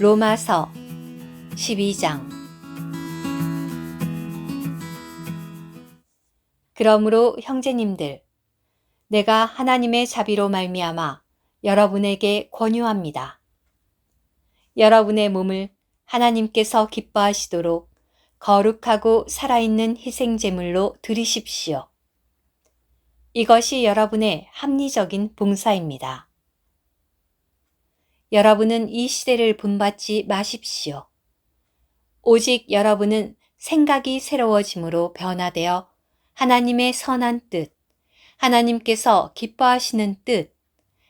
로마서 12장 그러므로 형제님들 내가 하나님의 자비로 말미암아 여러분에게 권유합니다. 여러분의 몸을 하나님께서 기뻐하시도록 거룩하고 살아있는 희생 제물로 드리십시오. 이것이 여러분의 합리적인 봉사입니다. 여러분은 이 시대를 본받지 마십시오. 오직 여러분은 생각이 새로워짐으로 변화되어 하나님의 선한 뜻, 하나님께서 기뻐하시는 뜻,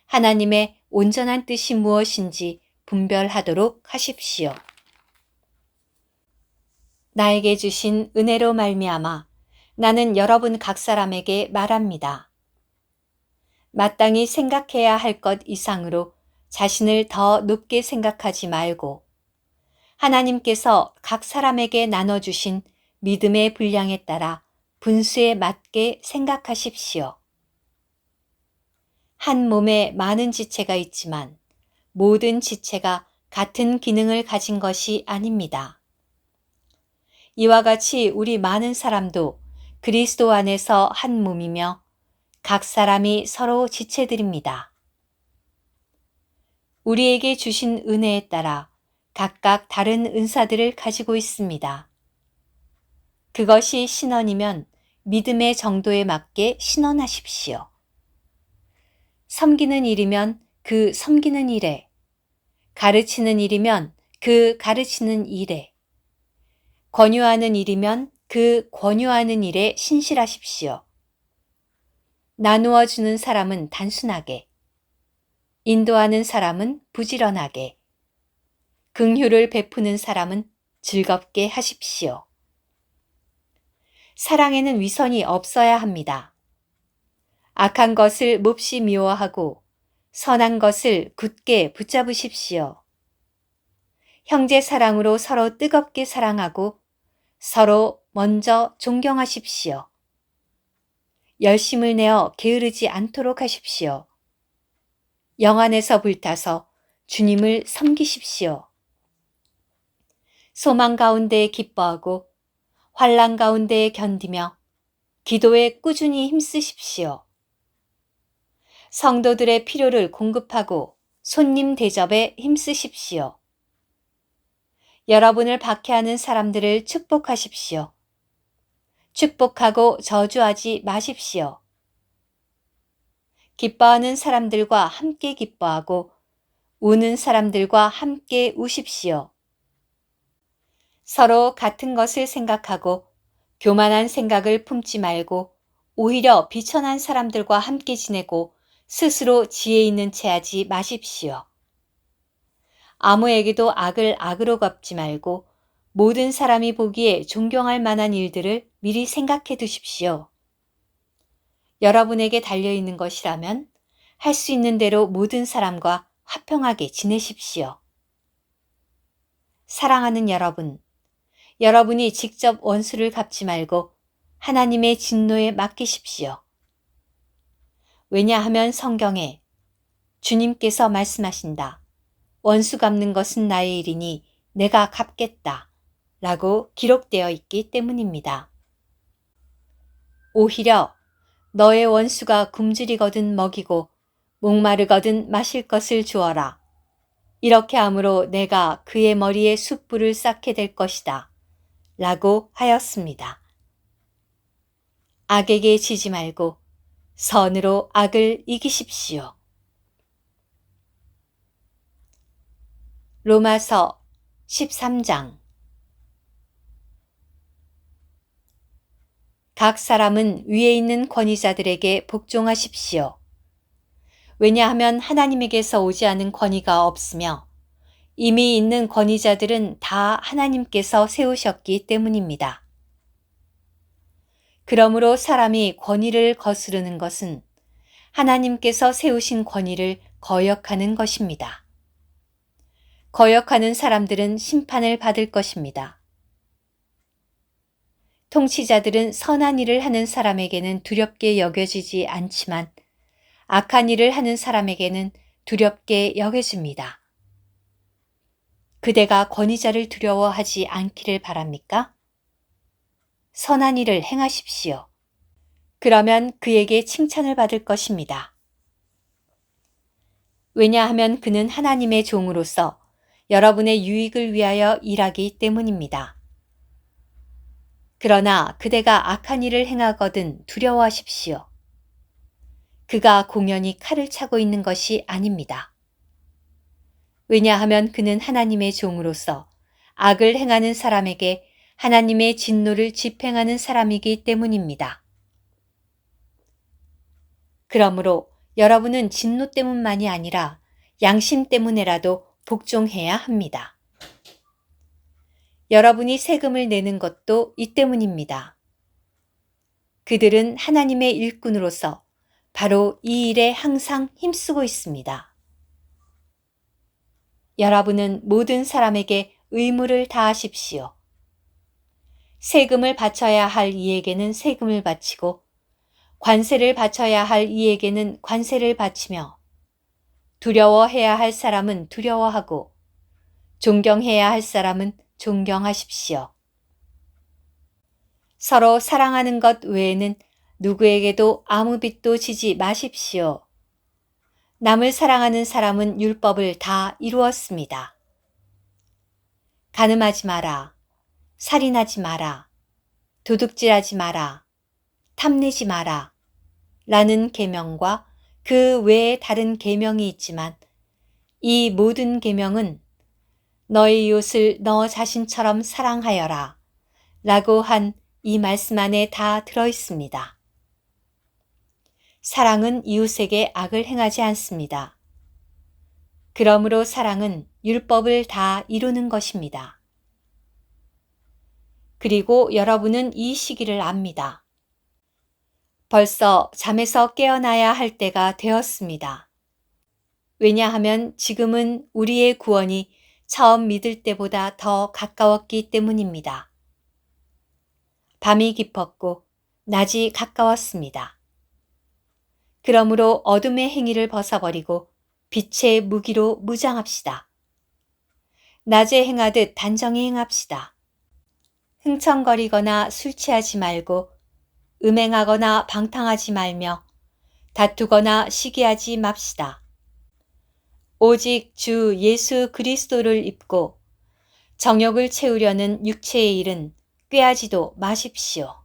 하나님의 온전한 뜻이 무엇인지 분별하도록 하십시오. 나에게 주신 은혜로 말미암아 나는 여러분 각 사람에게 말합니다. 마땅히 생각해야 할 것 이상으로 자신을 더 높게 생각하지 말고 하나님께서 각 사람에게 나눠주신 믿음의 분량에 따라 분수에 맞게 생각하십시오. 한 몸에 많은 지체가 있지만 모든 지체가 같은 기능을 가진 것이 아닙니다. 이와 같이 우리 많은 사람도 그리스도 안에서 한 몸이며 각 사람이 서로 지체들입니다. 우리에게 주신 은혜에 따라 각각 다른 은사들을 가지고 있습니다. 그것이 신원이면 믿음의 정도에 맞게 신원하십시오. 섬기는 일이면 그 섬기는 일에, 가르치는 일이면 그 가르치는 일에, 권유하는 일이면 그 권유하는 일에 신실하십시오. 나누어 주는 사람은 단순하게, 인도하는 사람은 부지런하게, 긍휼을 베푸는 사람은 즐겁게 하십시오. 사랑에는 위선이 없어야 합니다. 악한 것을 몹시 미워하고 선한 것을 굳게 붙잡으십시오. 형제 사랑으로 서로 뜨겁게 사랑하고 서로 먼저 존경하십시오. 열심을 내어 게으르지 않도록 하십시오. 영 안에서 불타서 주님을 섬기십시오. 소망 가운데 기뻐하고 환란 가운데 견디며 기도에 꾸준히 힘쓰십시오. 성도들의 필요를 공급하고 손님 대접에 힘쓰십시오. 여러분을 박해하는 사람들을 축복하십시오. 축복하고 저주하지 마십시오. 기뻐하는 사람들과 함께 기뻐하고 우는 사람들과 함께 우십시오. 서로 같은 것을 생각하고 교만한 생각을 품지 말고 오히려 비천한 사람들과 함께 지내고 스스로 지혜 있는 채 하지 마십시오. 아무에게도 악을 악으로 갚지 말고 모든 사람이 보기에 존경할 만한 일들을 미리 생각해 두십시오. 여러분에게 달려있는 것이라면 할 수 있는 대로 모든 사람과 화평하게 지내십시오. 사랑하는 여러분, 여러분이 직접 원수를 갚지 말고 하나님의 진노에 맡기십시오. 왜냐하면 성경에 주님께서 말씀하신다. 원수 갚는 것은 나의 일이니 내가 갚겠다. 라고 기록되어 있기 때문입니다. 오히려 너의 원수가 굶주리거든 먹이고 목마르거든 마실 것을 주어라. 이렇게 함으로 내가 그의 머리에 숯불을 쌓게 될 것이다. 라고 하였습니다. 악에게 지지 말고 선으로 악을 이기십시오. 로마서 13장 각 사람은 위에 있는 권위자들에게 복종하십시오. 왜냐하면 하나님에게서 오지 않은 권위가 없으며 이미 있는 권위자들은 다 하나님께서 세우셨기 때문입니다. 그러므로 사람이 권위를 거스르는 것은 하나님께서 세우신 권위를 거역하는 것입니다. 거역하는 사람들은 심판을 받을 것입니다. 통치자들은 선한 일을 하는 사람에게는 두렵게 여겨지지 않지만 악한 일을 하는 사람에게는 두렵게 여겨집니다. 그대가 권위자를 두려워하지 않기를 바랍니까? 선한 일을 행하십시오. 그러면 그에게 칭찬을 받을 것입니다. 왜냐하면 그는 하나님의 종으로서 여러분의 유익을 위하여 일하기 때문입니다. 그러나 그대가 악한 일을 행하거든 두려워하십시오. 그가 공연히 칼을 차고 있는 것이 아닙니다. 왜냐하면 그는 하나님의 종으로서 악을 행하는 사람에게 하나님의 진노를 집행하는 사람이기 때문입니다. 그러므로 여러분은 진노 때문만이 아니라 양심 때문에라도 복종해야 합니다. 여러분이 세금을 내는 것도 이 때문입니다. 그들은 하나님의 일꾼으로서 바로 이 일에 항상 힘쓰고 있습니다. 여러분은 모든 사람에게 의무를 다하십시오. 세금을 바쳐야 할 이에게는 세금을 바치고 관세를 바쳐야 할 이에게는 관세를 바치며 두려워해야 할 사람은 두려워하고 존경해야 할 사람은 존경하십시오. 서로 사랑하는 것 외에는 누구에게도 아무 빚도 지지 마십시오. 남을 사랑하는 사람은 율법을 다 이루었습니다. 가늠하지 마라. 살인하지 마라. 도둑질하지 마라. 탐내지 마라. 라는 계명과 그 외에 다른 계명이 있지만 이 모든 계명은 너의 이웃을 너 자신처럼 사랑하여라 라고 한 이 말씀 안에 다 들어 있습니다. 사랑은 이웃에게 악을 행하지 않습니다. 그러므로 사랑은 율법을 다 이루는 것입니다. 그리고 여러분은 이 시기를 압니다. 벌써 잠에서 깨어나야 할 때가 되었습니다. 왜냐하면 지금은 우리의 구원이 처음 믿을 때보다 더 가까웠기 때문입니다. 밤이 깊었고 낮이 가까웠습니다. 그러므로 어둠의 행위를 벗어버리고 빛의 무기로 무장합시다. 낮에 행하듯 단정히 행합시다. 흥청거리거나 술 취하지 말고 음행하거나 방탕하지 말며 다투거나 시기하지 맙시다. 오직 주 예수 그리스도를 입고 정욕을 채우려는 육체의 일은 꾀하지도 마십시오.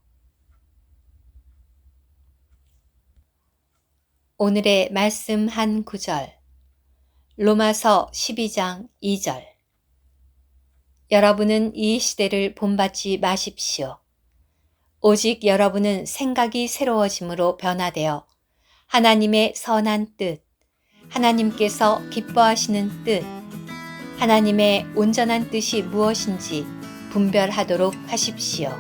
오늘의 말씀 한 구절 로마서 12장 2절 여러분은 이 시대를 본받지 마십시오. 오직 여러분은 생각이 새로워짐으로 변화되어 하나님의 선한 뜻, 하나님께서 기뻐하시는 뜻, 하나님의 온전한 뜻이 무엇인지 분별하도록 하십시오.